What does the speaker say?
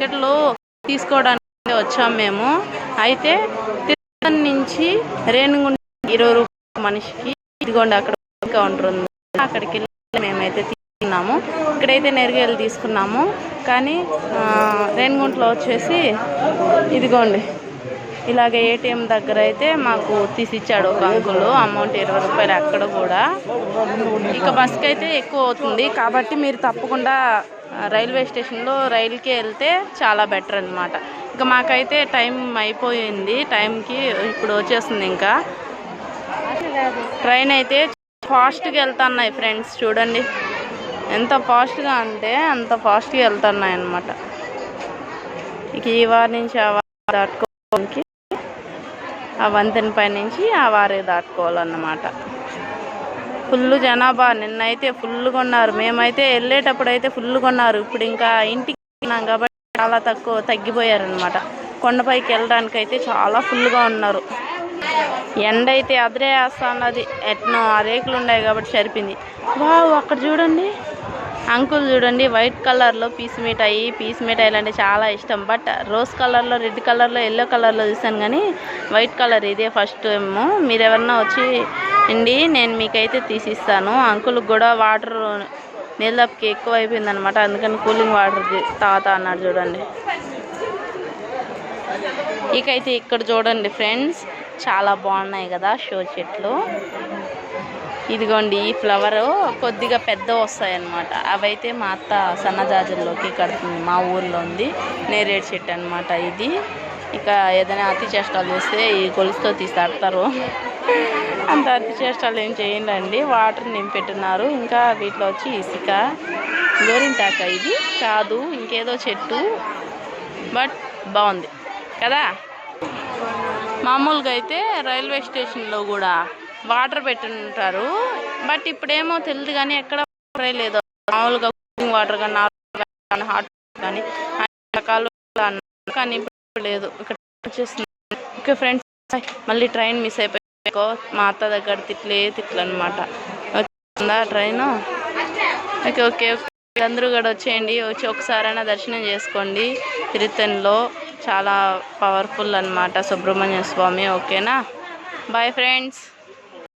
టికెట్లు తీసుకోవడానికి వచ్చాం మేము. అయితే తిరుపతి నుంచి రేణుగుంట ఇరవై రూపాయలు మనిషికి. ఇదిగోండి అక్కడ కౌంటర్ ఉంది. అక్కడికి వెళ్ళి మేమైతే తీసుకున్నాము. ఇక్కడైతే నేరుగా తీసుకున్నాము. కానీ రేణుగుంటలో వచ్చేసి ఇదిగోండి ఇలాగ ఏటీఎం దగ్గర అయితే మాకు తీసిచ్చాడు ఒక అంకులు. అమౌంట్ ఇరవై రూపాయలు అక్కడ కూడా. ఇక బస్కి అయితే ఎక్కువ అవుతుంది. కాబట్టి మీరు తప్పకుండా రైల్వే స్టేషన్లో రైలుకే వెళ్తే చాలా బెటర్ అనమాట ఇంకా మాకైతే టైం అయిపోయింది టైంకి ఇప్పుడు వచ్చేస్తుంది ఇంకా. ట్రైన్ అయితే ఫాస్ట్గా వెళ్తున్నాయి ఫ్రెండ్స్ చూడండి. ఎంత ఫాస్ట్గా అంటే అంత ఫాస్ట్గా వెళ్తున్నాయి అన్నమాట. ఇక ఈ వారి నుంచి ఆ వారి దాటుకోవడానికి ఆ వంతెన పై నుంచి ఆ వారి దాటుకోవాలన్నమాట. ఫుల్ జనాభా. నిన్నైతే ఫుల్గా ఉన్నారు మేమైతే వెళ్ళేటప్పుడు అయితే ఫుల్గా ఉన్నారు ఇప్పుడు ఇంకా ఇంటికి వెళ్ళినాం కాబట్టి చాలా తక్కువ తగ్గిపోయారనమాట కొండపైకి వెళ్ళడానికి అయితే చాలా ఫుల్గా ఉన్నారు. ఎండ అయితే అదిరే వేస్తున్నది ఎట్నో ఆ రేకులు ఉన్నాయి కాబట్టి సరిపింది వావ్ అక్కడ చూడండి. అంకుల్ చూడండి వైట్ కలర్లో పీస్ మిఠాయి పీస్ మిఠాయిలు అంటే చాలా ఇష్టం. బట్ రోజ్ కలర్లో రెడ్ కలర్లో ఎల్లో కలర్లో చూసాను కానీ వైట్ కలర్ ఇదే ఫస్ట్ ఏమో మీరు ఎవరన్నా వచ్చి అండి నేను మీకైతే తీసిస్తాను. అంకుల్కి కూడా వాటర్ నీళ్ళకి ఎక్కువ అయిపోయింది అనమాట అందుకని కూలింగ్ వాటర్ తాత అన్నాడు చూడండి. ఇకైతే ఇక్కడ చూడండి ఫ్రెండ్స్ చాలా బాగున్నాయి కదా షో చెట్లు. ఇదిగోండి ఈ ఫ్లవర్ కొద్దిగా పెద్ద వస్తాయి అన్నమాట అవైతే మా అత్త సన్నజాజుల్లోకి కడుతుంది మా ఊర్లో ఉంది. నేరేడు చెట్టు అనమాట ఇది. ఇక ఏదైనా అతి చేష్టాలు చేస్తే ఈ గొలుసుతో తీసి తడతారు. అంత అతి చేష్టాలు ఏం చేయండి వాటర్ నింపెట్టున్నారు. ఇంకా వీటిలో వచ్చి ఇసుక గోరింటాక ఇది కాదు ఇంకేదో చెట్టు బట్ బాగుంది. కదా? మామూలుగా అయితే రైల్వే స్టేషన్లో కూడా వాటర్ పెట్టుంటారు. బట్ ఇప్పుడేమో తెలియదు కానీ ఎక్కడ లేదు. మామూలుగా కూలింగ్ వాటర్ కానీ హాట్ కానీ రకాలు కానీ ఇప్పుడు లేదు. ఇక్కడ వచ్చేస్తుంది. ఓకే ఫ్రెండ్స్ మళ్ళీ ట్రైన్ మిస్ అయిపోయింది మా అత్త దగ్గర తిట్లే తిట్లు అనమాట వచ్చిందా ట్రైన్? Okay okay. అందరూ కూడా వచ్చేయండి వచ్చి ఒకసారైనా దర్శనం చేసుకోండి. తిరుత్తనిలో చాలా పవర్ఫుల్ అన్నమాట సుబ్రహ్మణ్య స్వామి ఓకేనా? Bye friends.